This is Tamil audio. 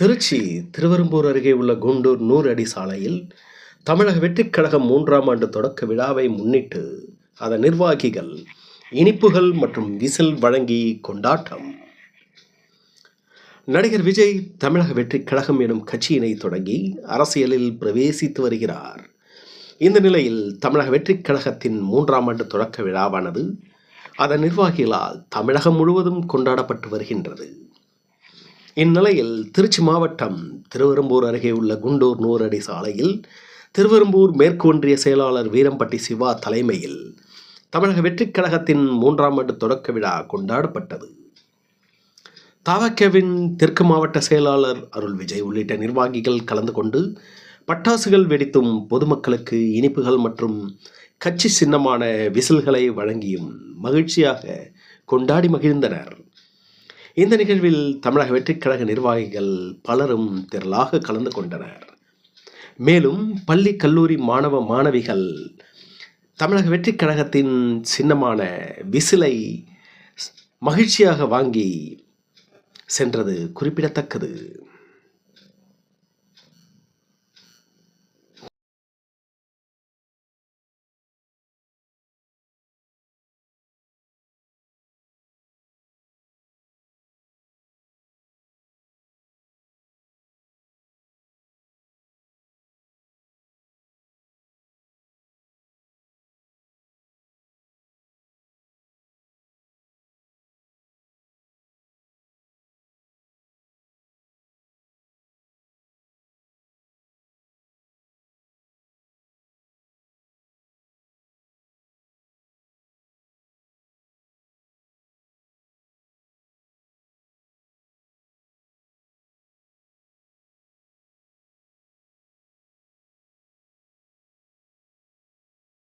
திருச்சி திருவெரும்பூர் அருகே உள்ள குண்டூர் நூறு அடி சாலையில் தமிழக வெற்றிக்கழகம் மூன்றாம் ஆண்டு தொடக்க விழாவை முன்னிட்டு அதன் நிர்வாகிகள் இனிப்புகள் மற்றும் விசில் வழங்கி கொண்டாட்டம். நடிகர் விஜய் தமிழக வெற்றிக் கழகம் எனும் கட்சியினை தொடங்கி அரசியலில் பிரவேசித்து வருகிறார். இந்த நிலையில் தமிழக வெற்றிக் கழகத்தின் மூன்றாம் ஆண்டு தொடக்க விழாவானது அதன் நிர்வாகிகளால் தமிழகம் முழுவதும் கொண்டாடப்பட்டு வருகின்றது. இந்நிலையில் திருச்சி மாவட்டம் திருவெரும்பூர் அருகே உள்ள குண்டூர் நூறடி சாலையில் திருவெரும்பூர் மேற்கு ஒன்றிய செயலாளர் வீரம்பட்டி சிவா தலைமையில் தமிழக வெற்றிக் கழகத்தின் மூன்றாம் ஆண்டு தொடக்க விழா கொண்டாடப்பட்டது. தாவக்கவின் தெற்கு மாவட்ட செயலாளர் அருள் விஜய் உள்ளிட்ட நிர்வாகிகள் கலந்து கொண்டு பட்டாசுகள் வெடித்தும் பொதுமக்களுக்கு இனிப்புகள் மற்றும் கட்சி சின்னமான விசில்களை வழங்கியும் மகிழ்ச்சியாக கொண்டாடி மகிழ்ந்தனர். இந்த நிகழ்வில் தமிழக வெற்றிக்கழக நிர்வாகிகள் பலரும் திரளாக கலந்து கொண்டனர். மேலும் பள்ளி கல்லூரி மாணவ மாணவிகள் தமிழக வெற்றிக்கழகத்தின் சின்னமான விசிலை மகிழ்ச்சியாக வாங்கி சென்றது குறிப்பிடத்தக்கது.